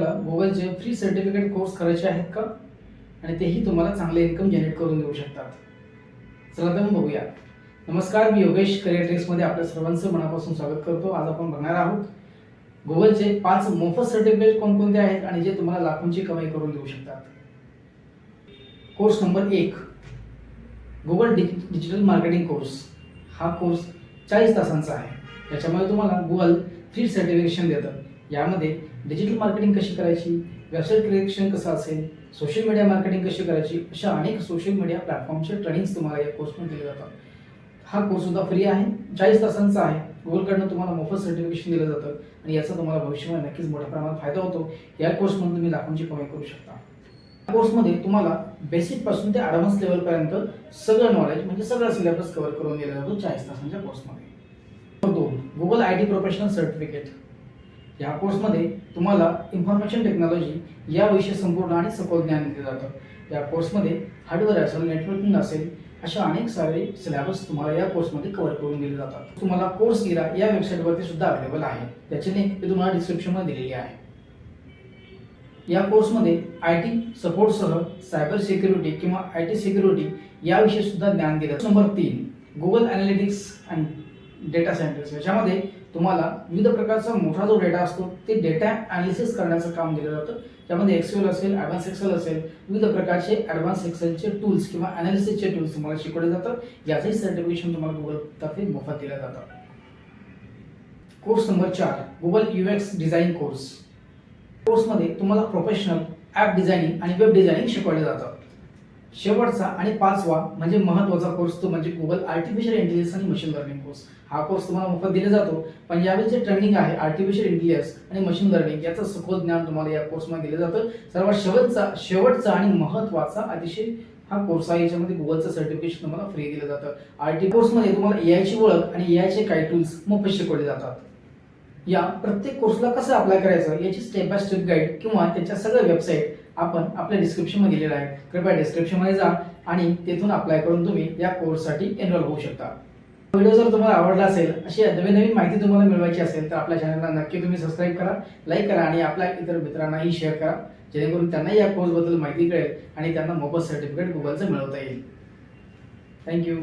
आपल्याला गुगलचे free certificate course करायचे आहेत का? आणि तेही तुम्हाला चांगले इन्कम जनरेट करून देऊ शकतात. चला तर मग बघूया. नमस्कार मी योगेश करिअर ट्रेक्समध्ये आपल्या सर्वांचं मनापासून स्वागत करतो. आज आपण बघणार आहोत गुगलचे पाच मोफत सर्टिफिकेट कोणकोणते आहेत आणि जे तुम्हाला लाखोंची कमाई करून देऊ शकतात. कोर्स नंबर एक. Google digi digital marketing course हा कोर्स चाळीस तासांचा आहे. त्याच्यामुळे तुम्हाला गुगल फ्री सर्टिफिकेशन देतं. यामध्ये डिजिटल मार्केटिंग कशी करायची? वेबसाईट क्रिएशन कसं असेल? सोशल मीडिया मार्केटिंग कशी करायची? अशा अनेक सोशल मीडिया प्लॅटफॉर्मचे ट्रेनिंग्स तुम्हाला या कोर्समध्ये दिले जातात. हा कोर्ससुद्धा फ्री आहे. चाळीस तासांचा आहे. गुगलकडनं तुम्हाला मोफत सर्टिफिकेशन दिलं जातं आणि याचा तुम्हाला भविष्यामध्ये नक्कीच मोठ्या प्रमाणात फायदा होतो. या कोर्समधून तुम्ही लाखोंची कमाई करू शकता. या कोर्समध्ये तुम्हाला बेसिकपासून ते ॲडव्हान्स लेवलपर्यंत सगळं नॉलेज म्हणजे सगळा सिलेबस कव्हर करून दिला जातो चाळीस तासांच्या कोर्समध्ये दोन Google I T professional certificate या कोर्समध्ये तुम्हाला इन्फॉर्मेशन टेक्नॉलॉजी याविषयी संपूर्ण आणि सखोल ज्ञान दिलं जातं. या कोर्समध्ये हार्डवेअर असेल नेटवर्किंग असेल अशा अनेक सारे सिलेबस तुम्हाला या कोर्समध्ये कव्हर करून दिले जातात. तुम्हाला कोर्स गिरा या वेबसाईटवरती सुद्धा अवेलेबल आहे. त्याची लिंक मी तुम्हाला डिस्क्रिप्शनमध्ये दिलेली आहे. या कोर्समध्ये आय टी सपोर्टसह सायबर सिक्युरिटी किंवा आय टी सिक्युरिटी याविषयी सुद्धा ज्ञान दिलं नंबर तीन Google analytics and data scientist याच्यामध्ये तुम्हाला विविध प्रकारचा मोठा जो डेटा असतो ते डेटा अनालिसिस करण्याचं काम दिलं जातं. त्यामध्ये एक्सेल असेल ॲडव्हान्स एक्सेल असेल विविध प्रकारचे ॲडव्हान्स एक्सेलचे टूल्स किंवा अनालिसिसचे टूल्स तुम्हाला शिकवले जातात. याचंही सर्टिफिकेशन तुम्हाला गुगलतर्फे मोफत दिलं जातं. कोर्स नंबर चार Google U X design course कोर्समध्ये तुम्हाला प्रोफेशनल ॲप डिझायनिंग आणि वेब डिझायनिंग शिकवले जातं शेवटचा आणि पाचवा म्हणजे महत्त्वाचा कोर्स तो म्हणजे गुगल आर्टिफिशियल इंटेलिजन्स आणि मशीन लर्निंग कोर्स हा कोर्स तुम्हाला मोफत दिला जातो पण यावेळी जे ट्रेनिंग आहे आर्टिफिशियल इंटेलिजन्स आणि मशीन लर्निंग याचं सखोल ज्ञान तुम्हाला या कोर्समध्ये दिलं जातं. सर्वात शेवटचा शेवटचा आणि महत्त्वाचा अतिशय हा कोर्स आहे याच्यामध्ये गुगलचं सर्टिफिकेशन तुम्हाला फ्री दिलं जातं. आर टी कोर्समध्ये तुम्हाला ए आयची ओळख आणि ए आयचे काही टूल्स मोफत शिकवले जातात. या प्रत्येक कोर्सला कसं अप्लाय करायचं? याची स्टेप बाय स्टेप गाईड किंवा त्याच्या सगळ्या वेबसाईट आपण आपल्या डिस्क्रिप्शनमध्ये दिलेलं आहे. कृपया डिस्क्रिप्शनमध्ये जा आणि तेथून अप्लाय करून तुम्ही या कोर्ससाठी एनरोल होऊ शकता. व्हिडिओ जर तुम्हाला आवडला असेल अशी नवीन नवीन माहिती तुम्हाला मिळवायची असेल तर आपल्या चॅनलला नक्की तुम्ही सबस्क्राईब करा लाईक करा आणि आपल्या इतर मित्रांनाही शेअर करा जेणेकरून त्यांनाही या कोर्सबद्दल माहिती कळेल आणि त्यांना मोफत सर्टिफिकेट गुगलचं मिळवता येईल. थँक्यू